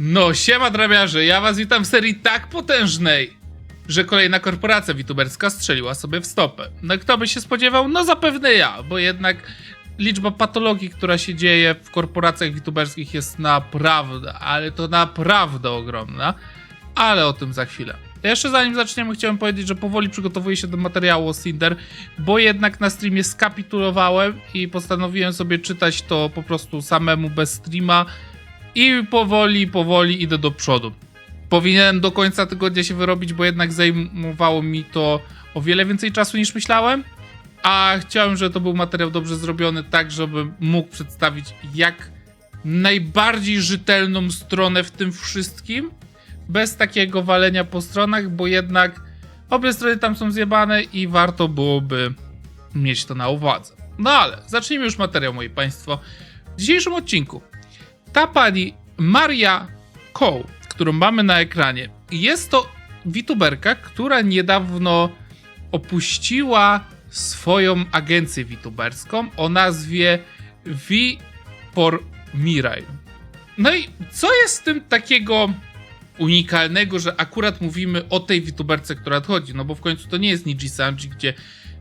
No, siema drabiarze, ja was witam w serii tak potężnej, że kolejna korporacja wituberska strzeliła sobie w stopę. No kto by się spodziewał? No zapewne ja, bo jednak liczba patologii, która się dzieje w korporacjach wituberskich jest naprawdę, ale to naprawdę ogromna, ale o tym za chwilę. Jeszcze zanim zaczniemy, chciałem powiedzieć, że powoli przygotowuję się do materiału o Cinder, bo jednak na streamie skapitulowałem i postanowiłem sobie czytać to po prostu samemu bez streama i powoli, powoli idę do przodu. Powinienem do końca tygodnia się wyrobić, bo jednak zajmowało mi to o wiele więcej czasu niż myślałem, a chciałem, żeby to był materiał dobrze zrobiony, tak żebym mógł przedstawić jak najbardziej rzetelną stronę w tym wszystkim, bez takiego walenia po stronach, bo jednak obie strony tam są zjebane i warto byłoby mieć to na uwadze. No ale zacznijmy już materiał, moi państwo. W dzisiejszym odcinku ta pani Maria Cole, którą mamy na ekranie, jest to wituberka, która niedawno opuściła swoją agencję wituberską o nazwie V for Mirai. No i co jest w tym takiego unikalnego, że akurat mówimy o tej wituberce, która odchodzi? No bo w końcu to nie jest Niji Sanji, gdzie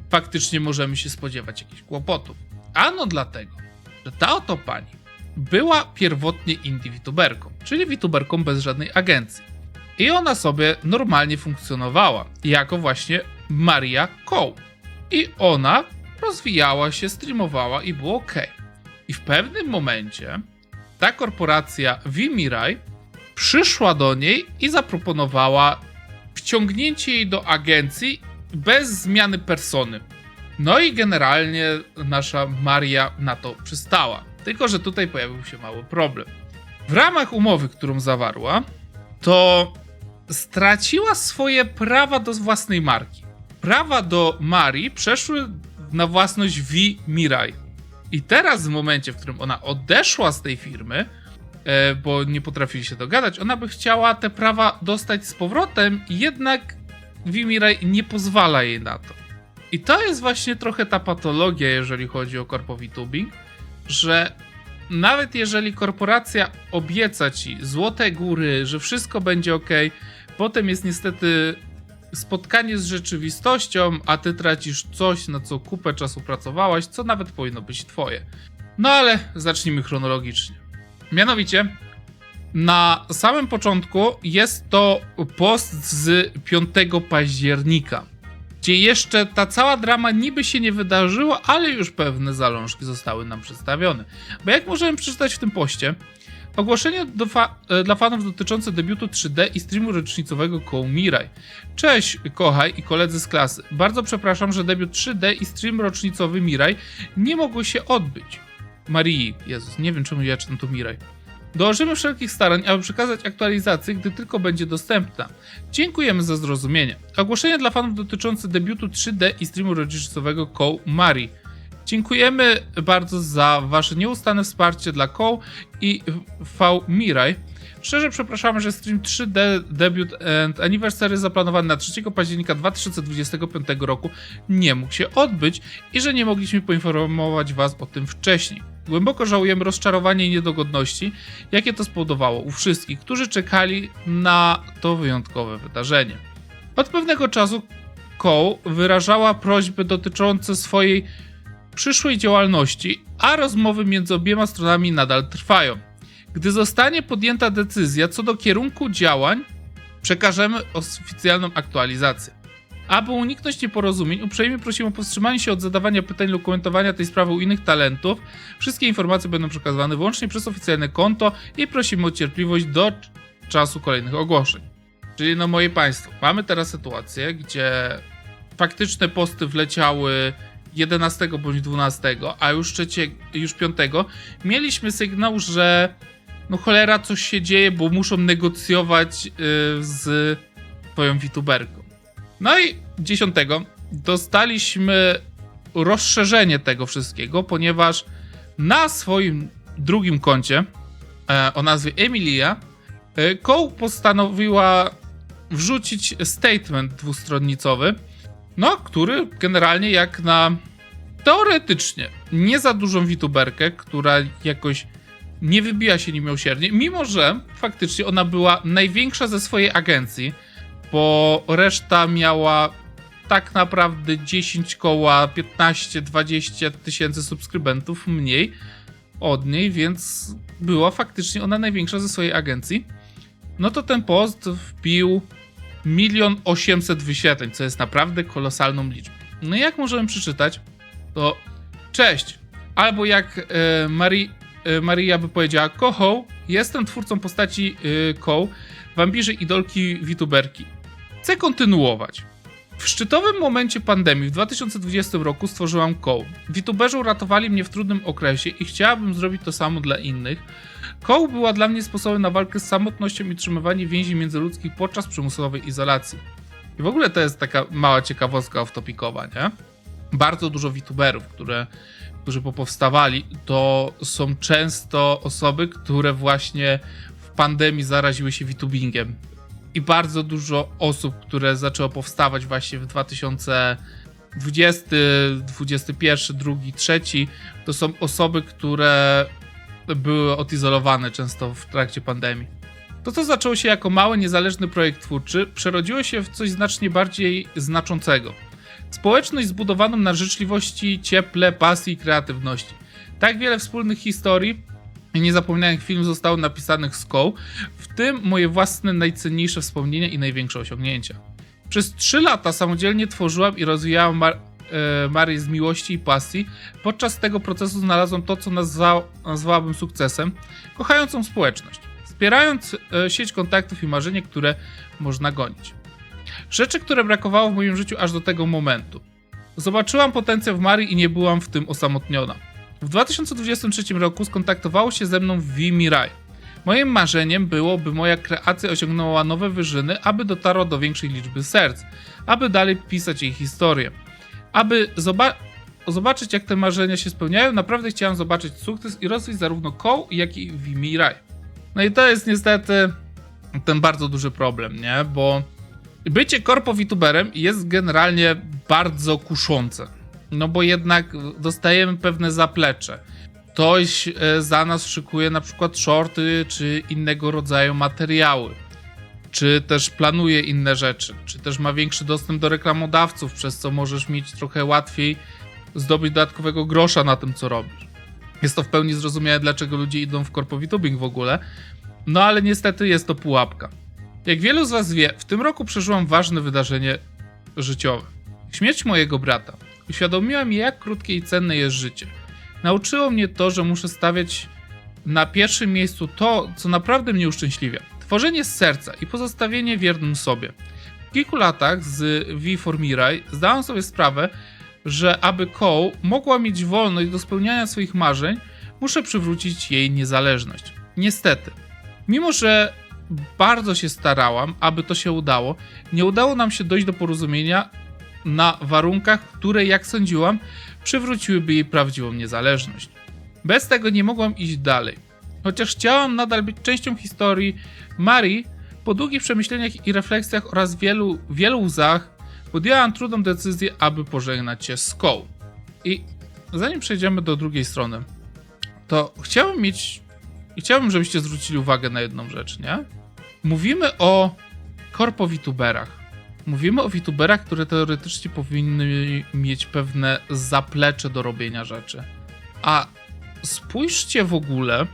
faktycznie możemy się spodziewać jakichś kłopotów. Ano dlatego, że ta oto pani była pierwotnie indie wituberką, czyli wituberką bez żadnej agencji. I ona sobie normalnie funkcjonowała, jako właśnie Maria Cole. I ona rozwijała się, streamowała i było ok. I w pewnym momencie ta korporacja Vimirai przyszła do niej i zaproponowała wciągnięcie jej do agencji bez zmiany persony. No i generalnie nasza Maria na to przystała. Tylko, że tutaj pojawił się mały problem. W ramach umowy, którą zawarła, to straciła swoje prawa do własnej marki. Prawa do Marii przeszły na własność V Mirai. I teraz, w momencie, w którym ona odeszła z tej firmy, e, bo nie potrafili się dogadać, ona by chciała te prawa dostać z powrotem, jednak V Mirai nie pozwala jej na to. I to jest właśnie trochę ta patologia, jeżeli chodzi o korpowitubing, że nawet jeżeli korporacja obieca ci złote góry, że wszystko będzie ok, potem jest niestety spotkanie z rzeczywistością, a ty tracisz coś, na co kupę czasu pracowałaś, co nawet powinno być twoje. No ale zacznijmy chronologicznie. Mianowicie, na samym początku jest to post z 5 października gdzie jeszcze ta cała drama niby się nie wydarzyła, ale już pewne zalążki zostały nam przedstawione. Bo jak możemy przeczytać w tym poście, ogłoszenie fa e, dla fanów dotyczące debiutu 3D i streamu rocznicowego koło Mirai. Cześć, kochaj i koledzy z klasy. Bardzo przepraszam, że debiut 3D i stream rocznicowy Mirai nie mogły się odbyć. Marii, Jezus, nie wiem czemu ja czytam tu Mirai. Dołożymy wszelkich starań, aby przekazać aktualizację, gdy tylko będzie dostępna. Dziękujemy za zrozumienie. Ogłoszenie dla fanów dotyczące debiutu 3D i streamu rodzicowego Koł Mari. Dziękujemy bardzo za wasze nieustanne wsparcie dla Koł i V Mirai. Szczerze przepraszamy, że stream 3D Debut and Anniversary zaplanowany na 3 października 2025 roku nie mógł się odbyć i że nie mogliśmy poinformować was o tym wcześniej. Głęboko żałujemy rozczarowania i niedogodności, jakie to spowodowało u wszystkich, którzy czekali na to wyjątkowe wydarzenie. Od pewnego czasu Cole wyrażała prośby dotyczące swojej przyszłej działalności, a rozmowy między obiema stronami nadal trwają. Gdy zostanie podjęta decyzja co do kierunku działań, przekażemy oficjalną aktualizację. Aby uniknąć nieporozumień, uprzejmie prosimy o powstrzymanie się od zadawania pytań lub komentowania tej sprawy u innych talentów. Wszystkie informacje będą przekazywane wyłącznie przez oficjalne konto i prosimy o cierpliwość do czasu kolejnych ogłoszeń. Czyli no moi państwo, mamy teraz sytuację, gdzie faktyczne posty wleciały 11 bądź 12, a już, 3, już 5 mieliśmy sygnał, że no cholera coś się dzieje, bo muszą negocjować yy, z twoją wituberką. No i 10 dostaliśmy rozszerzenie tego wszystkiego, ponieważ na swoim drugim koncie e, o nazwie Emilia e, postanowiła wrzucić statement dwustronnicowy, no, który generalnie jak na teoretycznie nie za dużą wituberkę, która jakoś nie wybija się niemiłosiernie, mimo że faktycznie ona była największa ze swojej agencji, bo reszta miała tak naprawdę 10 koła, 15-20 tysięcy subskrybentów mniej od niej, więc była faktycznie ona największa ze swojej agencji. No to ten post wbił milion osiemset wyświetleń, co jest naprawdę kolosalną liczbą. No i jak możemy przeczytać, to cześć, albo jak e, Mari, e, Maria by powiedziała, koho, jestem twórcą postaci e, Koł, wampirzy idolki VTuberki. Chcę kontynuować. W szczytowym momencie pandemii w 2020 roku stworzyłam koł. VTuberzy uratowali mnie w trudnym okresie i chciałabym zrobić to samo dla innych. Koł była dla mnie sposobem na walkę z samotnością i utrzymywanie więzi międzyludzkich podczas przymusowej izolacji. I w ogóle to jest taka mała ciekawostka off-topicowa, nie? Bardzo dużo VTuberów, które, którzy popowstawali, to są często osoby, które właśnie w pandemii zaraziły się VTubingiem i bardzo dużo osób, które zaczęło powstawać właśnie w 2020, 21, 2, 3, to są osoby, które były odizolowane często w trakcie pandemii. To, co zaczęło się jako mały, niezależny projekt twórczy, przerodziło się w coś znacznie bardziej znaczącego. Społeczność zbudowaną na życzliwości, cieple, pasji i kreatywności. Tak wiele wspólnych historii i niezapomnianych film zostało napisanych z koł, w tym moje własne najcenniejsze wspomnienia i największe osiągnięcia. Przez 3 lata samodzielnie tworzyłam i rozwijałam Mar- e, Marię z miłości i pasji. Podczas tego procesu znalazłam to, co nazwa- nazwałabym sukcesem kochającą społeczność, wspierając e, sieć kontaktów i marzenie, które można gonić. Rzeczy, które brakowało w moim życiu aż do tego momentu. Zobaczyłam potencjał w Marii i nie byłam w tym osamotniona. W 2023 roku skontaktowało się ze mną V Mirai. Moim marzeniem było, by moja kreacja osiągnęła nowe wyżyny, aby dotarła do większej liczby serc, aby dalej pisać jej historię. Aby zoba- zobaczyć, jak te marzenia się spełniają, naprawdę chciałem zobaczyć sukces i rozwój zarówno Koł, jak i V Mirai. No i to jest niestety ten bardzo duży problem, nie? Bo bycie korpo-VTuberem jest generalnie bardzo kuszące. No bo jednak dostajemy pewne zaplecze. Ktoś e, za nas szykuje na przykład shorty czy innego rodzaju materiały. Czy też planuje inne rzeczy, czy też ma większy dostęp do reklamodawców, przez co możesz mieć trochę łatwiej zdobyć dodatkowego grosza na tym, co robisz. Jest to w pełni zrozumiałe, dlaczego ludzie idą w korpo-VTubing w ogóle. No ale niestety jest to pułapka. Jak wielu z Was wie, w tym roku przeżyłam ważne wydarzenie życiowe. Śmierć mojego brata. Uświadomiła mi, jak krótkie i cenne jest życie. Nauczyło mnie to, że muszę stawiać na pierwszym miejscu to, co naprawdę mnie uszczęśliwia. Tworzenie z serca i pozostawienie wiernym sobie. W kilku latach z V for Mirai zdałam sobie sprawę, że aby Cole mogła mieć wolność do spełniania swoich marzeń, muszę przywrócić jej niezależność. Niestety, mimo że bardzo się starałam, aby to się udało, nie udało nam się dojść do porozumienia na warunkach, które, jak sądziłam, przywróciłyby jej prawdziwą niezależność. Bez tego nie mogłam iść dalej. Chociaż chciałam nadal być częścią historii Marii, po długich przemyśleniach i refleksjach oraz wielu, wielu łzach, podjęłam trudną decyzję, aby pożegnać się z Cole. I zanim przejdziemy do drugiej strony, to chciałbym mieć. Chciałbym, żebyście zwrócili uwagę na jedną rzecz, nie? Mówimy o korpo-VTuberach. Mówimy o VTuberach, które teoretycznie powinny mieć pewne zaplecze do robienia rzeczy. A spójrzcie w ogóle,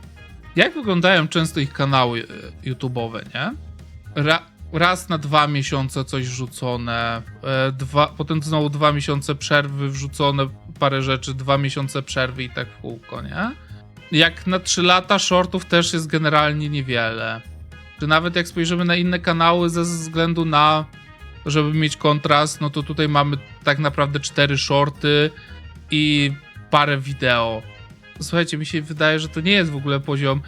jak wyglądają często ich kanały e, YouTube'owe, nie? Ra raz na dwa miesiące coś rzucone, e, dwa, potem znowu dwa miesiące przerwy, wrzucone parę rzeczy, dwa miesiące przerwy i tak w kółko, nie? Jak na 3 lata shortów też jest generalnie niewiele. Czy nawet jak spojrzymy na inne kanały ze względu na żeby mieć kontrast, no to tutaj mamy tak naprawdę cztery shorty i parę wideo. Słuchajcie, mi się wydaje, że to nie jest w ogóle poziom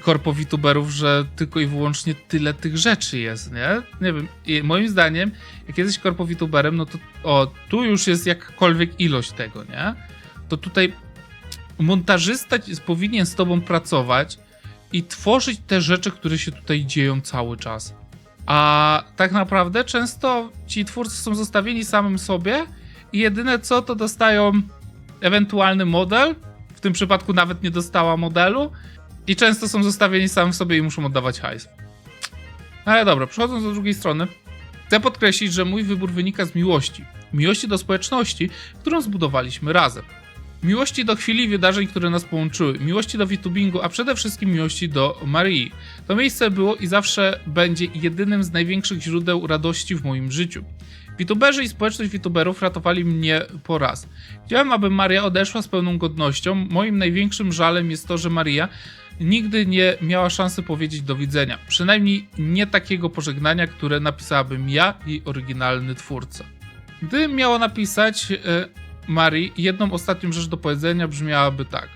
korpo-VTuberów, że tylko i wyłącznie tyle tych rzeczy jest, nie? Nie wiem, i moim zdaniem, jak jesteś korpo-VTuberem, no to o, tu już jest jakkolwiek ilość tego, nie? To tutaj montażysta powinien z tobą pracować i tworzyć te rzeczy, które się tutaj dzieją cały czas. A tak naprawdę często ci twórcy są zostawieni samym sobie i jedyne co to dostają ewentualny model. W tym przypadku nawet nie dostała modelu I często są zostawieni sam w sobie i muszą oddawać hajs. Ale dobra, przechodząc do drugiej strony, chcę podkreślić, że mój wybór wynika z miłości. Miłości do społeczności, którą zbudowaliśmy razem. Miłości do chwili i wydarzeń, które nas połączyły. Miłości do VTubingu, a przede wszystkim miłości do Marii. To miejsce było i zawsze będzie jedynym z największych źródeł radości w moim życiu. VTuberzy i społeczność VTuberów ratowali mnie po raz. Chciałem, aby Maria odeszła z pełną godnością. Moim największym żalem jest to, że Maria nigdy nie miała szansy powiedzieć do widzenia. Przynajmniej nie takiego pożegnania, które napisałabym ja, jej oryginalny twórca. Gdybym miała napisać e, Marii jedną ostatnią rzecz do powiedzenia, brzmiałaby tak.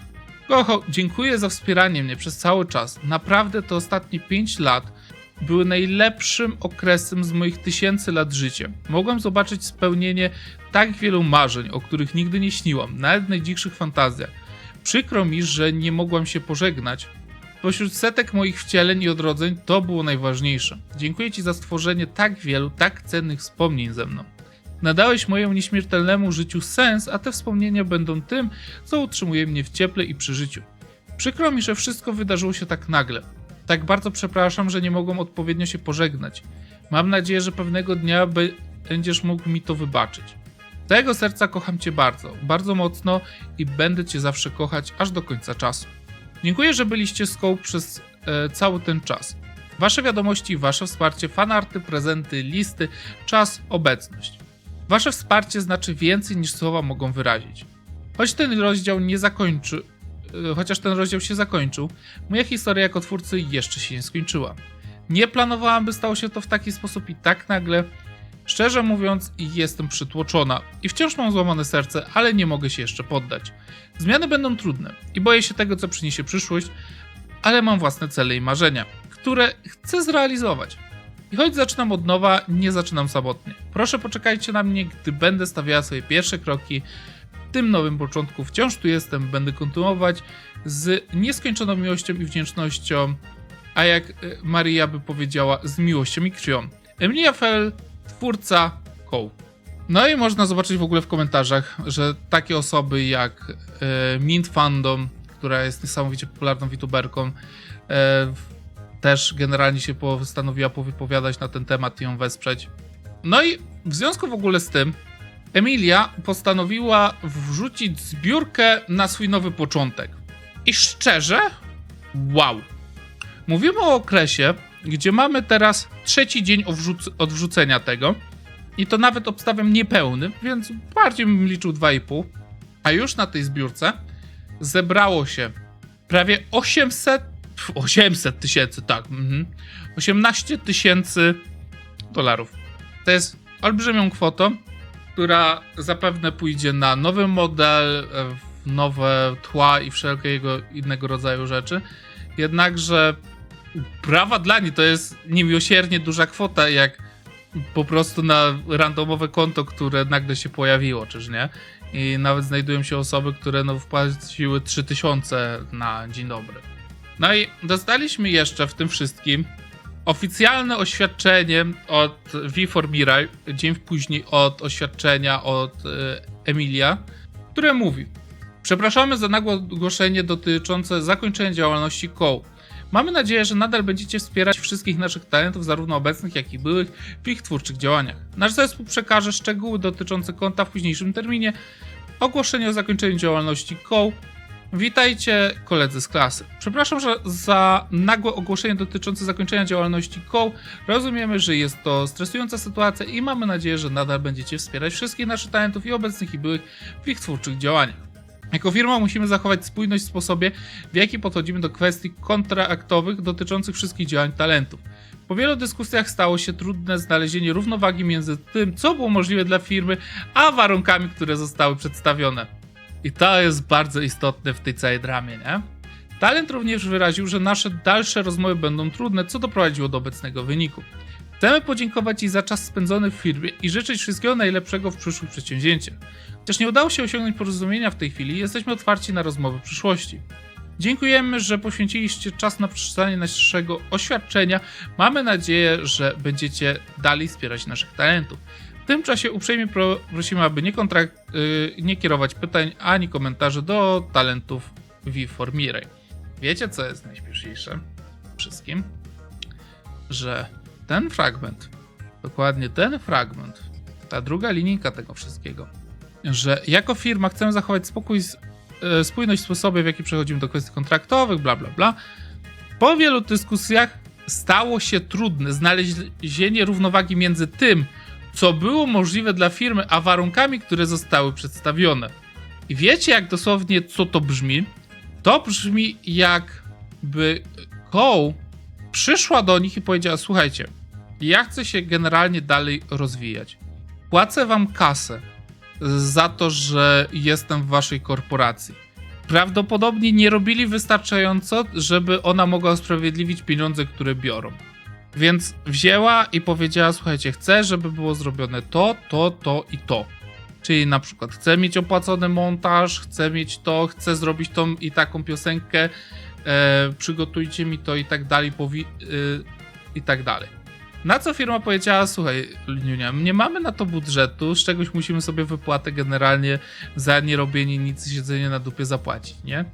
Kocho, dziękuję za wspieranie mnie przez cały czas. Naprawdę te ostatnie 5 lat były najlepszym okresem z moich tysięcy lat życia. Mogłem zobaczyć spełnienie tak wielu marzeń, o których nigdy nie śniłam, nawet w najdzikszych fantazjach. Przykro mi, że nie mogłam się pożegnać. Pośród setek moich wcieleń i odrodzeń to było najważniejsze. Dziękuję Ci za stworzenie tak wielu, tak cennych wspomnień ze mną. Nadałeś mojemu nieśmiertelnemu życiu sens, a te wspomnienia będą tym, co utrzymuje mnie w cieple i przy życiu. Przykro mi, że wszystko wydarzyło się tak nagle. Tak bardzo przepraszam, że nie mogłem odpowiednio się pożegnać. Mam nadzieję, że pewnego dnia będziesz mógł mi to wybaczyć. Z całego serca kocham Cię bardzo, bardzo mocno i będę Cię zawsze kochać aż do końca czasu. Dziękuję, że byliście z Koł przez e, cały ten czas. Wasze wiadomości, Wasze wsparcie, fanarty, prezenty, listy, czas, obecność. Wasze wsparcie znaczy więcej niż słowa mogą wyrazić. Choć ten rozdział nie zakończy, e, chociaż ten rozdział się zakończył, moja historia jako twórcy jeszcze się nie skończyła. Nie planowałam, by stało się to w taki sposób i tak nagle. Szczerze mówiąc, jestem przytłoczona i wciąż mam złamane serce, ale nie mogę się jeszcze poddać. Zmiany będą trudne i boję się tego, co przyniesie przyszłość, ale mam własne cele i marzenia, które chcę zrealizować. I choć zaczynam od nowa, nie zaczynam samotnie. Proszę poczekajcie na mnie, gdy będę stawiała swoje pierwsze kroki. W tym nowym początku wciąż tu jestem, będę kontynuować z nieskończoną miłością i wdzięcznością, a jak e, Maria by powiedziała, z miłością i krwią. Emilia Fell, twórca Koł. No i można zobaczyć w ogóle w komentarzach, że takie osoby jak e, Mint Fandom, która jest niesamowicie popularną youtuberką, e, też generalnie się postanowiła powypowiadać na ten temat i ją wesprzeć. No i w związku w ogóle z tym, Emilia postanowiła wrzucić zbiórkę na swój nowy początek. I szczerze, wow. Mówimy o okresie, gdzie mamy teraz trzeci dzień odwrzuc- odwrzucenia tego. I to nawet obstawiam niepełny, więc bardziej bym liczył 2,5. A już na tej zbiórce zebrało się prawie 800, pf, 800 tysięcy, tak, mhm, 18 tysięcy dolarów. To jest olbrzymią kwotą, która zapewne pójdzie na nowy model, e, nowe tła i wszelkiego innego rodzaju rzeczy. Jednakże brawa dla niej to jest niemiłosiernie duża kwota, jak po prostu na randomowe konto, które nagle się pojawiło, czyż nie? I nawet znajdują się osoby, które no wpłaciły 3000 na dzień dobry. No i dostaliśmy jeszcze w tym wszystkim oficjalne oświadczenie od V4 Mirai, dzień później od oświadczenia od e, Emilia, które mówi Przepraszamy za nagłe ogłoszenie dotyczące zakończenia działalności koł. Mamy nadzieję, że nadal będziecie wspierać wszystkich naszych talentów, zarówno obecnych, jak i byłych, w ich twórczych działaniach. Nasz zespół przekaże szczegóły dotyczące konta w późniejszym terminie. Ogłoszenie o zakończeniu działalności koł. Witajcie koledzy z klasy. Przepraszam że za nagłe ogłoszenie dotyczące zakończenia działalności koł. Rozumiemy, że jest to stresująca sytuacja i mamy nadzieję, że nadal będziecie wspierać wszystkich naszych talentów i obecnych i byłych w ich twórczych działaniach. Jako firma musimy zachować spójność w sposobie, w jaki podchodzimy do kwestii kontraktowych dotyczących wszystkich działań talentów. Po wielu dyskusjach stało się trudne znalezienie równowagi między tym, co było możliwe dla firmy, a warunkami, które zostały przedstawione. I to jest bardzo istotne w tej całej dramie, nie? Talent również wyraził, że nasze dalsze rozmowy będą trudne, co doprowadziło do obecnego wyniku. Chcemy podziękować Ci za czas spędzony w firmie i życzyć wszystkiego najlepszego w przyszłych przedsięwzięciach. Chociaż nie udało się osiągnąć porozumienia w tej chwili, jesteśmy otwarci na rozmowy w przyszłości. Dziękujemy, że poświęciliście czas na przeczytanie naszego oświadczenia. Mamy nadzieję, że będziecie dalej wspierać naszych talentów. Tym czasie uprzejmie pro- prosimy, aby nie, kontrakt, yy, nie kierować pytań ani komentarzy do talentów V4 Mirai. Wiecie, co jest najśmieszniejsze? Wszystkim? Że ten fragment, dokładnie ten fragment, ta druga linijka tego wszystkiego, że jako firma chcemy zachować spokój, e, spójność w sposobie, w jaki przechodzimy do kwestii kontraktowych, bla, bla, bla. Po wielu dyskusjach stało się trudne znalezienie równowagi między tym, co było możliwe dla firmy, a warunkami, które zostały przedstawione. I wiecie, jak dosłownie co to brzmi? To brzmi jakby Cole przyszła do nich i powiedziała: Słuchajcie, ja chcę się generalnie dalej rozwijać. Płacę wam kasę za to, że jestem w waszej korporacji. Prawdopodobnie nie robili wystarczająco, żeby ona mogła usprawiedliwić pieniądze, które biorą. Więc wzięła i powiedziała: Słuchajcie, chcę, żeby było zrobione to, to, to i to. Czyli na przykład chcę mieć opłacony montaż, chcę mieć to, chcę zrobić tą i taką piosenkę, e, przygotujcie mi to i tak dalej, powi- y, i tak dalej. Na co firma powiedziała, słuchaj, Liniunia, nie mamy na to budżetu, z czegoś musimy sobie wypłatę generalnie za nierobienie nic, siedzenie na dupie zapłacić, nie?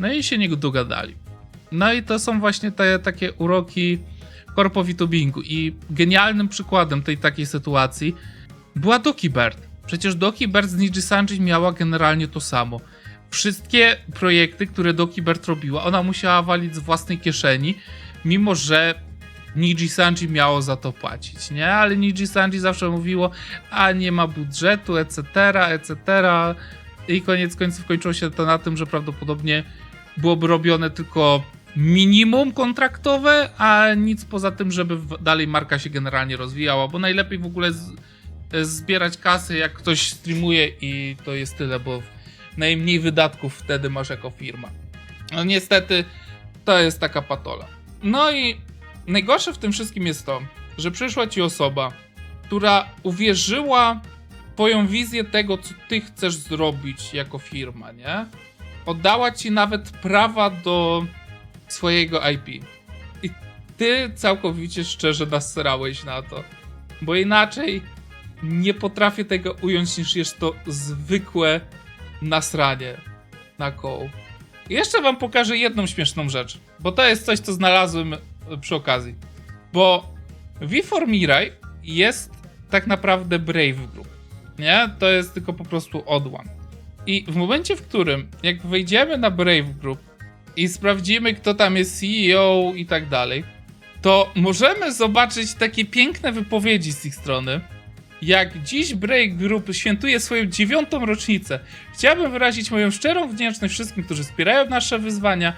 No i się nie dogadali. No i to są właśnie te takie uroki korpowitubingu i genialnym przykładem tej takiej sytuacji była Doki Bird. Przecież Doki Bird z Niji Sanji miała generalnie to samo. Wszystkie projekty, które Doki Bird robiła, ona musiała walić z własnej kieszeni, mimo że Niji Sanji miało za to płacić, nie? Ale Niji Sanji zawsze mówiło, a nie ma budżetu, etc., etc. I koniec końców kończyło się to na tym, że prawdopodobnie byłoby robione tylko minimum kontraktowe, a nic poza tym, żeby dalej marka się generalnie rozwijała, bo najlepiej w ogóle z, zbierać kasy, jak ktoś streamuje i to jest tyle, bo najmniej wydatków wtedy masz jako firma. No niestety to jest taka patola. No i najgorsze w tym wszystkim jest to, że przyszła ci osoba, która uwierzyła w twoją wizję tego, co ty chcesz zrobić jako firma, nie? Oddała ci nawet prawa do swojego IP. I ty całkowicie szczerze nasrałeś na to. Bo inaczej nie potrafię tego ująć niż jest to zwykłe nasranie na koł. Jeszcze wam pokażę jedną śmieszną rzecz, bo to jest coś, co znalazłem e, przy okazji. Bo V4 Mirai jest tak naprawdę Brave Group, nie? To jest tylko po prostu One. I w momencie, w którym jak wejdziemy na Brave Group i sprawdzimy, kto tam jest CEO i tak dalej, to możemy zobaczyć takie piękne wypowiedzi z ich strony. Jak dziś Break Group świętuje swoją dziewiątą rocznicę, chciałbym wyrazić moją szczerą wdzięczność wszystkim, którzy wspierają nasze wyzwania.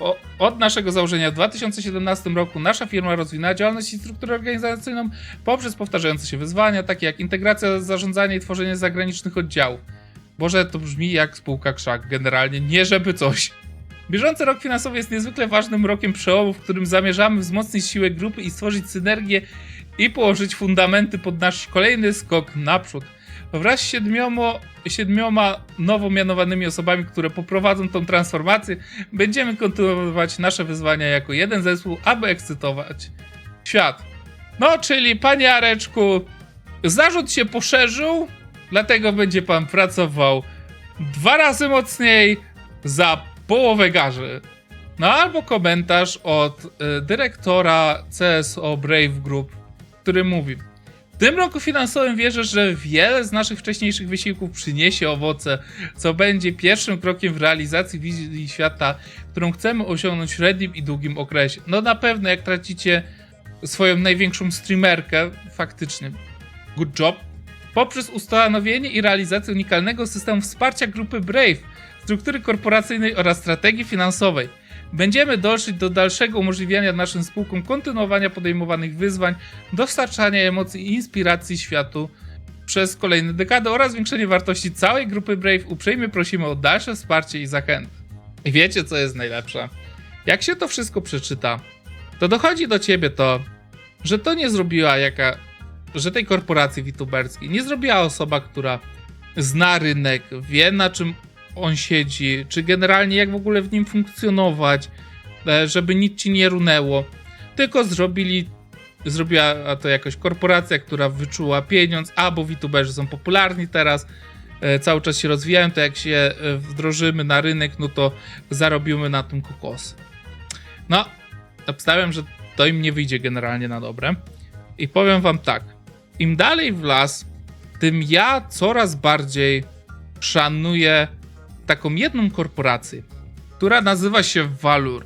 O, od naszego założenia w 2017 roku nasza firma rozwinęła działalność i strukturę organizacyjną poprzez powtarzające się wyzwania, takie jak integracja, zarządzanie i tworzenie zagranicznych oddziałów. Boże, to brzmi jak spółka krzak, generalnie nie żeby coś. Bieżący rok finansowy jest niezwykle ważnym rokiem przełomu, w którym zamierzamy wzmocnić siłę grupy i stworzyć synergię i położyć fundamenty pod nasz kolejny skok naprzód. Wraz z siedmioma, siedmioma nowo mianowanymi osobami, które poprowadzą tą transformację, będziemy kontynuować nasze wyzwania jako jeden zespół, aby ekscytować świat. No, czyli panie Areczku, zarzut się poszerzył, dlatego będzie pan pracował dwa razy mocniej za połowę garzy. No albo komentarz od y, dyrektora CSO Brave Group, który mówi: W tym roku finansowym wierzę, że wiele z naszych wcześniejszych wysiłków przyniesie owoce, co będzie pierwszym krokiem w realizacji wizji świata, którą chcemy osiągnąć w średnim i długim okresie. No na pewno, jak tracicie swoją największą streamerkę, faktycznie, good job. Poprzez ustanowienie i realizację unikalnego systemu wsparcia grupy Brave, struktury korporacyjnej oraz strategii finansowej. Będziemy dążyć do dalszego umożliwiania naszym spółkom kontynuowania podejmowanych wyzwań, dostarczania emocji i inspiracji światu przez kolejne dekady oraz zwiększenie wartości całej grupy Brave. Uprzejmie prosimy o dalsze wsparcie i zachęty. I wiecie, co jest najlepsze? Jak się to wszystko przeczyta, to dochodzi do ciebie to, że to nie zrobiła jaka, że tej korporacji wituberskiej nie zrobiła osoba, która zna rynek, wie na czym on siedzi, czy generalnie jak w ogóle w nim funkcjonować, e, żeby nic ci nie runęło. Tylko zrobili, zrobiła to jakaś korporacja, która wyczuła pieniądz, a bo VTuberzy są popularni teraz, e, cały czas się rozwijają, to jak się e, wdrożymy na rynek, no to zarobimy na tym kokosy. No, obstawiam, że to im nie wyjdzie generalnie na dobre. I powiem wam tak, im dalej w las, tym ja coraz bardziej szanuję taką jedną korporację, która nazywa się Valur.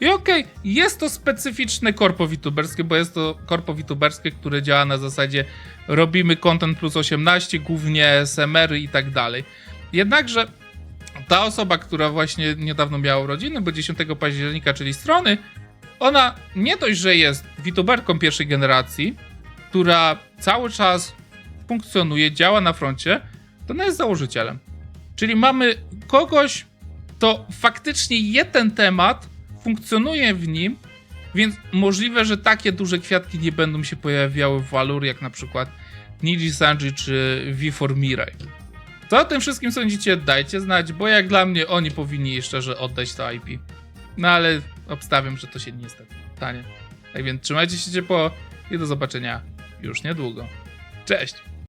I okej, jest to specyficzne korpo wituberskie, bo jest to korpo wituberskie, które działa na zasadzie robimy content plus 18, głównie SMR i tak dalej. Jednakże ta osoba, która właśnie niedawno miała urodziny, bo 10 października, czyli strony, ona nie dość, że jest wituberką pierwszej generacji, która cały czas funkcjonuje, działa na froncie, to ona jest założycielem. Czyli mamy kogoś, kto faktycznie je ten temat, funkcjonuje w nim, więc możliwe, że takie duże kwiatki nie będą się pojawiały w Valur, jak na przykład Niji Sanji czy V4 Mirai. Co o tym wszystkim sądzicie? Dajcie znać, bo jak dla mnie oni powinni szczerze oddać to IP. No ale obstawiam, że to się niestety stanie. Tak więc trzymajcie się ciepło i do zobaczenia już niedługo. Cześć!